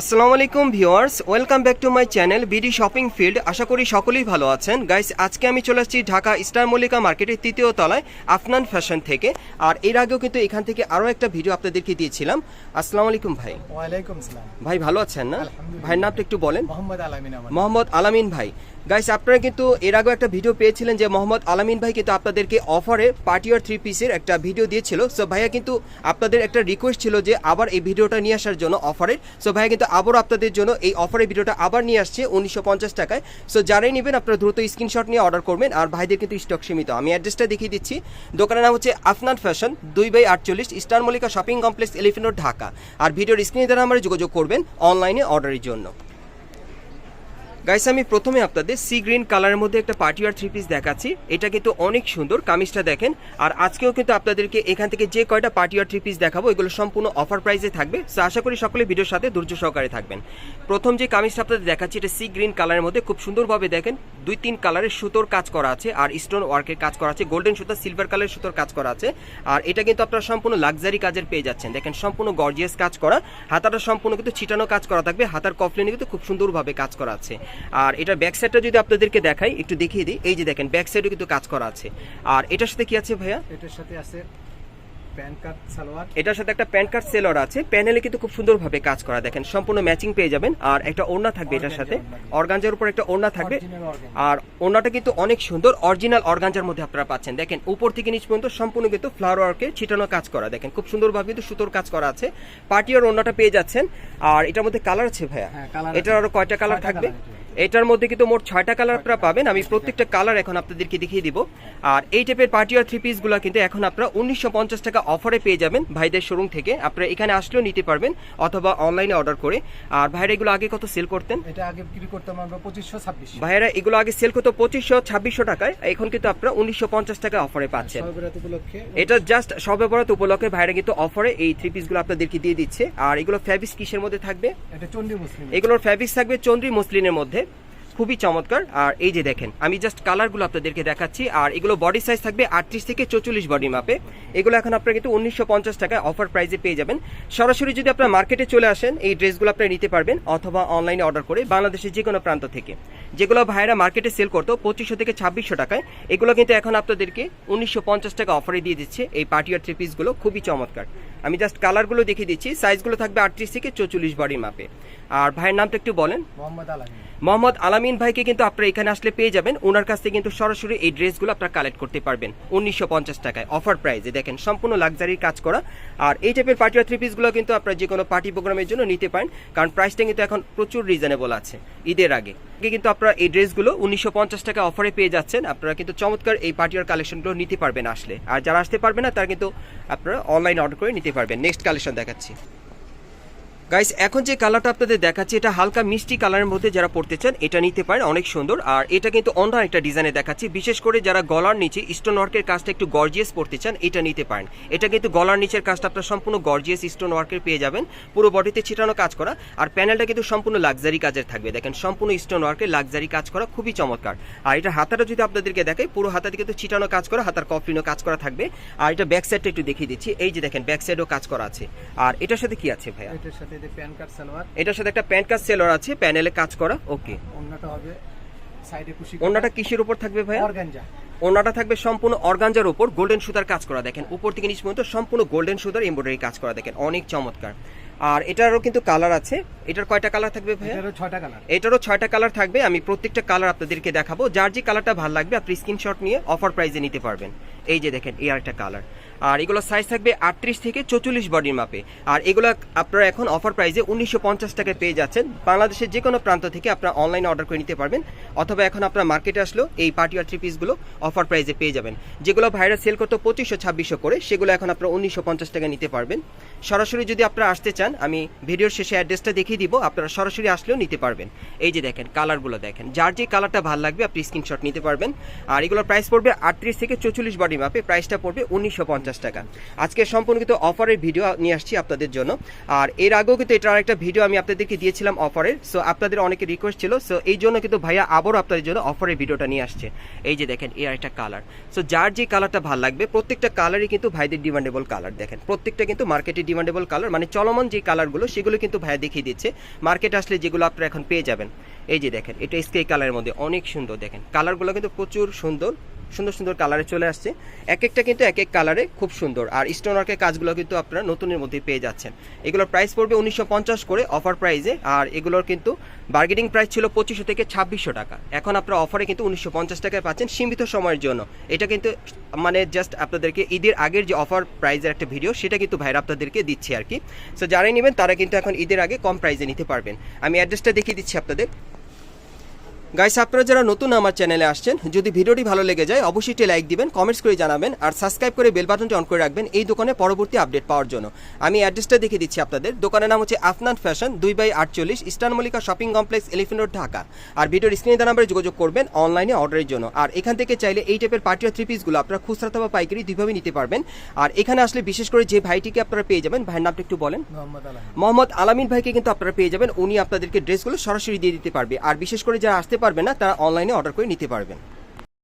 আসসালামু আলাইকুম viewers welcome back to my channel BD shopping field. আশা করি সকলেই ভালো আছেন। গাইস আজকে আমি চলে আসছি ঢাকা স্টার মল্লিকা মার্কেটের তৃতীয় তলায় আফনান ফ্যাশন থেকে। আর এর আগেও কিন্তু এখান থেকে আরও একটা ভিডিও আপনাদেরকে দিয়েছিলাম। আসসালামু আলাইকুম ভাই। ওয়ালাইকুম আসসালাম ভাই ভালো আছেন না। ভাইয়ের নামটা একটু বলেন। মোহাম্মদ আলামিন মোহাম্মদ আলামিন ভাই। গাইস আপনারা কিন্তু এর আগেও একটা ভিডিও পেয়েছিলেন যে মোহাম্মদ আলামিন ভাই কিন্তু আপনাদেরকে অফারে পার্টিয়ার থ্রি পিসের একটা ভিডিও দিয়েছিল। সো ভাইয়া কিন্তু আপনাদের একটা রিকোয়েস্ট ছিল যে আবার এই ভিডিওটা নিয়ে আসার জন্য অফারের সো ভাইয়া কিন্তু আবারও আপনাদের জন্য এই অফারের ভিডিওটা আবার নিয়ে আসছে উনিশশো পঞ্চাশ টাকায়। সো যারাই নেবেন, আপনারা দ্রুত স্ক্রিনশট নিয়ে অর্ডার করবেন। আর ভাইদের কিন্তু স্টক সীমিত। আমি অ্যাড্রেসটা দেখিয়ে দিচ্ছি। দোকানের নাম হচ্ছে আফনান ফ্যাশন দুই বাই আটচল্লিশ Star Mallika Shopping Complex Elephant Dhaka. আর ভিডিওর স্ক্রিনে দ্বারা আমরা যোগাযোগ করবেন অনলাইনে অর্ডারের জন্য। গাইস আমি প্রথমে আপনাদের সি গ্রিন কালারের মধ্যে একটা পার্টিওয়ার থ্রি পিস দেখাচ্ছি। এটা কিন্তু অনেক সুন্দর, কামিজটা দেখেন। আর আজকেও কিন্তু আপনাদেরকে এখান থেকে যে কয়টা পার্টিওয়ার থ্রি পিস দেখাবো, এগুলো সম্পূর্ণ অফার প্রাইসে থাকবে। সো আশা করি সকলে ভিডিওর সাথে ধৈর্য সহকারে থাকবেন। প্রথম যে কামিজটা আপনাদের দেখাচ্ছি, এটা সি গ্রিন কালারের মধ্যে খুব সুন্দরভাবে দেখেন, দুই তিন কালারের সুতোর কাজ করা আছে, আর স্টোন ওয়ার্কের কাজ করা আছে গোল্ডেন সুতো সিলভার কালারের সুতোর কাজ করা আছে। আর এটা কিন্তু আপনারা সম্পূর্ণ লাক্সারি কাজের পেয়ে যাচ্ছেন। দেখেন, সম্পূর্ণ গর্জিয়াস কাজ করা। হাতাটা সম্পূর্ণ কিন্তু ছিটানো কাজ করা থাকবে, হাতার কফলিনে কিন্তু খুব সুন্দরভাবে কাজ করা আছে। আর এটা ব্যাক সাইডটা যদি আপনাদেরকে দেখাই একটু দেখিয়ে দিই। এই যে দেখেন ব্যাক সাইডও কিন্তু কাজ করা আছে। আর এটার সাথে কি আছে ভাইয়া? এটার সাথে আছে এটার সাথে একটা প্যান কার্ড সেলর আছে। প্যানেলে কিন্তু খুব সুন্দরভাবে কাজ করা। দেখেন সম্পূর্ণ ম্যাচিং পেয়ে যাবেন। আর একটা ওড়না থাকবে এটার সাথে। অর্গানজার উপর একটা ওড়না থাকবে। আর ওড়নাটা কিন্তু অনেক সুন্দর। অরিজিনাল অর্গানজার মধ্যে আপনারা পাচ্ছেন। দেখেন উপর থেকে নিচ পর্যন্ত সম্পূর্ণ কিন্তু ফ্লাওয়ার ওয়ার্কে ছিটানো কাজ করা। দেখেন খুব সুন্দরভাবে কিন্তু সুতোর কাজ করা আছে। পার্টিয়ার ওড়নাটা পেয়ে যাচ্ছেন। আর এটার মধ্যে কালার আছে ভাইয়া? হ্যাঁ, এটার আরও কয়টা কালার থাকবে। এটার মধ্যে কিন্তু মোট ছয়টা কালার আপনারা পাবেন। আমি প্রত্যেকটা কালার এখন আপনাদেরকে দেখিয়ে দিব। আর এই টাইপের পার্টিয়ার থ্রি পিসগুলো কিন্তু এখন আপনারা উনিশশো পঞ্চাশ টাকা অফারে পেয়ে যাবেন ভাইদের শোরুম থেকে। আপনারা এখানে আসলেও নিতে পারবেন অথবা অনলাইনে অর্ডার করে। আর ভাইরা এগুলো আগে কত সেল করতেন? এটা আগে বিক্রি করতাম আমরা পঁচিশশো ছাব্বিশ ভাইয়েরা এগুলো আগে সেল করতো পঁচিশশো ছাব্বিশশো টাকায়। এখন কিন্তু আপনারা উনিশশো পঞ্চাশ টাকা অফারে পাচ্ছেন। এটা জাস্ট সবে বরাত উপলক্ষে ভাইরা কিন্তু অফারে এই থ্রি পিসগুলো আপনাদেরকে দিয়ে দিচ্ছে। আর এগুলো ফ্যাবিস কিসের মধ্যে থাকবে? এগুলোর ফ্যাব্রিক্স থাকবে চন্দ্রী মসলিনের মধ্যে। খুবই চমৎকার। আর এই যে দেখেন, আমি জাস্ট কালারগুলো আপনাদেরকে দেখাচ্ছি। আর এগুলো বডি সাইজ থাকবে আটত্রিশ থেকে চৌচল্লিশ বডি মাপে এগুলো এখন আপনারা কিন্তু উনিশশো পঞ্চাশ টাকায় অফার প্রাইসে পেয়ে যাবেন। সরাসরি যদি আপনারা মার্কেটে চলে আসেন, এই ড্রেসগুলো আপনারা নিতে পারবেন অথবা অনলাইনে অর্ডার করে বাংলাদেশের যে কোনো প্রান্ত থেকে। যেগুলো ভাইরা মার্কেটে সেল করতো পঁচিশশো থেকে ছাব্বিশশো টাকায়, এগুলো কিন্তু এখন আপনাদেরকে উনিশশো পঞ্চাশ টাকা অফারে দিয়ে দিচ্ছে এই পার্টিয়ার থ্রি পিসগুলো খুবই চমৎকার। আমি জাস্ট কালারগুলো দেখিয়ে দিচ্ছি। সাইজগুলো থাকবে আটত্রিশ থেকে চৌচল্লিশ বডির মাপে আর ভাইয়ের নামটা একটু বলেন। মোহাম্মদ আলামিন। মোহাম্মদ আলামিন ভাইকে কিন্তু আপনারা এখানে আসলে পেয়ে যাবেন। ওনার কাছ থেকে কিন্তু সরাসরি এই ড্রেসগুলো আপনারা কালেক্ট করতে পারবেন। উনিশশো পঞ্চাশ টাকায় অফার প্রাইসে দেখেন, সম্পূর্ণ লাক্সারি কাজ করা। আর এই টাইপের পার্টি থ্রি পিসগুলো কিন্তু আপনারা যে কোনো পার্টি প্রোগ্রামের জন্য নিতে পারেন। কারণ প্রাইসটা কিন্তু এখন প্রচুর রিজনেবল আছে ঈদের আগে। আগে কিন্তু আপনারা এই ড্রেসগুলো উনিশশো পঞ্চাশ টাকা অফারে পেয়ে যাচ্ছেন। আপনারা কিন্তু চমৎকার এই পার্টিয়ার কালেকশনগুলো নিতে পারবেন আসলে। আর যারা আসতে পারবে না, তারা কিন্তু আপনারা অনলাইন অর্ডার করে নিতে পারবেন। নেক্সট কালেকশন দেখাচ্ছি। গাইস এখন যে কালারটা আপনাদের দেখাচ্ছি, এটা হালকা মিষ্টি কালারের মধ্যে যারা পড়তে চান, এটা নিতে পারেন, অনেক সুন্দর। আর এটা কিন্তু অন্য একটা ডিজাইনে দেখাচ্ছি। বিশেষ করে যারা গলার নিচে স্টোন ওয়ার্কের কাজটা একটু গর্জিয়াস পড়তে চান, এটা নিতে পারেন। এটা কিন্তু গলার নিচের কাজটা আপনার সম্পূর্ণ গর্জিয়াস স্টোন ওয়ার্কের পেয়ে যাবেন। পুরো বডিতে ছিটানো কাজ করা। আর প্যানেলটা কিন্তু সম্পূর্ণ লাক্সারি কাজের থাকবে। দেখেন, সম্পূর্ণ স্টোন ওয়ার্কের লাক্সারি কাজ করা, খুবই চমৎকার। আর এটা হাতাটা যদি আপনাদেরকে দেখাই, পুরো হাতাতে কিন্তু ছিটানো কাজ করা, হাতার কফলিনও কাজ করা থাকবে। আর এটা ব্যাক সাইডটা একটু দেখিয়ে দিচ্ছি। এই যে দেখেন ব্যাক সাইডও কাজ করা আছে। আর এটার সাথে কি আছে ভাইয়া? এটার সাথে সালোয়ার। এটার সাথে একটা প্যান্ট কাজ সেলর আছে প্যানেলে কাজ করা ওকে। অন্যটা হবে সাইডে কুশি ওনাটা কিসের উপর থাকবে ভাইয়া? অর্গানজা। ওনাটা থাকবে সম্পূর্ণ অর্গানজার উপর গোল্ডেন সুতার কাজ করা দেখেন। উপর থেকে নিচ পর্যন্ত সম্পূর্ণ গোল্ডেন সুতার এমব্রয়ডারি কাজ করা দেখেন। অনেক চমৎকার। আর এটারও কিন্তু কালার আছে। এটার কয়টা কালার থাকবে ভাইয়া? এটারও ছয়টা কালার। এটারও ছয়টা কালার থাকবে। আমি প্রত্যেকটা কালার আপনাদেরকে দেখাবো। যার যে কালারটা ভালো লাগবে আপনি স্ক্রিনশট নিয়ে অফার প্রাইজে নিতে পারবেন। এই যে দেখেন এই আরেকটা কালার। আর এগুলো সাইজ থাকবে আটত্রিশ থেকে চৌচল্লিশ বডির মাপে। আর এগুলো আপনারা এখন অফার প্রাইজে উনিশশো পঞ্চাশ টাকায় পেয়ে যাচ্ছেন। বাংলাদেশের যে কোনো প্রান্ত থেকে আপনারা অনলাইনে অর্ডার করে নিতে পারবেন। অথবা এখন আপনার মার্কেটে আসলেও এই পার্টি আর থ্রি পিসগুলো অফার প্রাইজে পেয়ে যাবেন। যেগুলো ভাইরা সেল করতো পঁচিশশো, ছাব্বিশশো করে, সেগুলো এখন আপনারা উনিশশো পঞ্চাশ টাকা নিতে পারবেন। সরাসরি যদি আপনারা আসতে চান, আমি ভিডিওর শেষে অ্যাড্রেসটা দেখিয়ে দিব, আপনারা সরাসরি আসলেও নিতে পারবেন। এই যে দেখেন কালারগুলো দেখেন। যার যে কালারটা ভালো লাগবে, আপনি স্ক্রিনশট নিতে পারবেন। আর এগুলোর প্রাইস পড়বে আটত্রিশ থেকে চৌচল্লিশ বডি মাপে প্রাইসটা পড়বে উনিশশো পঞ্চাশ পঞ্চাশ টাকা। আজকে সম্পূর্ণ কিন্তু অফারের ভিডিও নিয়ে আসছি আপনাদের জন্য। আর এর আগেও কিন্তু এটার একটা ভিডিও আমি আপনাদেরকে দিয়েছিলাম অফারের। সো আপনাদের অনেকে রিকোয়েস্ট ছিল। সো এই জন্য কিন্তু ভাইয়া আবারও আপনাদের জন্য অফারের ভিডিওটা নিয়ে আসছে। এই যে দেখেন এর একটা কালার সো যার যে কালারটা ভালো লাগবে, প্রত্যেকটা কালারই কিন্তু ভাইদের ডিমান্ডেবল কালার দেখেন, প্রত্যেকটা কিন্তু মার্কেটে ডিমান্ডেবল কালার মানে চলমান যে কালারগুলো সেগুলো কিন্তু ভাইয়া দেখিয়ে দিচ্ছে। মার্কেট আসলে যেগুলো আপনারা এখন পেয়ে যাবেন। এই যে দেখেন, এটা স্কাই কালারের মধ্যে অনেক সুন্দর। দেখেন কালারগুলো কিন্তু প্রচুর সুন্দর। সুন্দর সুন্দর কালারে চলে আসছে। এক একটা কিন্তু এক এক কালারে খুব সুন্দর। আর স্টোন ওয়ার্কের কাজগুলো কিন্তু আপনারা নতুনের মধ্যে পেয়ে যাচ্ছেন। এগুলোর প্রাইস পড়বে উনিশশো পঞ্চাশ করে অফার প্রাইসে আর এগুলোর কিন্তু বার্গেনিং প্রাইস ছিল পঁচিশশো থেকে ছাব্বিশশো টাকা। এখন আপনারা অফারে কিন্তু উনিশশো পঞ্চাশ টাকায় পাচ্ছেন সীমিত সময়ের জন্য। এটা কিন্তু মানে জাস্ট আপনাদেরকে ঈদের আগের যে অফার প্রাইজের একটা ভিডিও সেটা কিন্তু ভাইরা আপনাদেরকে দিচ্ছে আর কি। সো যারাই নেবেন তারা কিন্তু এখন ঈদের আগে কম প্রাইজে নিতে পারবেন। আমি অ্যাড্রেসটা দেখিয়ে দিচ্ছি আপনাদের। গাইস আপনারা যারা নতুন আমার চ্যানেলে আসছেন যদি ভিডিওটি ভালো লেগে যায় অবশ্যই একটি লাইক দিবেন কমেন্টস করে জানাবেন আর সাবস্ক্রাইব করে বেল বাটনটি অন করে রাখবেন এই দোকানে পরবর্তী আপডেট পাওয়ার জন্য। আমি অ্যাড্রেসটা দেখিয়ে দিচ্ছি আপনাদের। দোকানের নাম হচ্ছে আফনান ফ্যাশন দুই বাই আটচল্লিশ Eastern Mallika Shopping Complex Elephant Road Dhaka. আর ভিডিওর স্ক্রিনে নাম্বারে যোগাযোগ করবেন অনলাইনে অর্ডারের জন্য। আর এখান থেকে চাইলে এই টাইপের পার্টি থ্রি পিসগুলো আপনারা খুচরা অথবা পাইকারি দুইভাবে নিতে পারবেন। আর এখানে আসলে বিশেষ করে যে ভাইটিকে আপনারা পেয়ে যাবেন ভাইয়ের নামটা একটু বলেন। মোহাম্মদ আলামিন। ভাইকে কিন্তু আপনারা পেয়ে যাবেন। উনি আপনাদেরকে ড্রেসগুলো সরাসরি দিয়ে দিতে পারবে। আর বিশেষ করে যারা আসতে পারবে না তারা অনলাইনে অর্ডার করে নিতে পারবেন।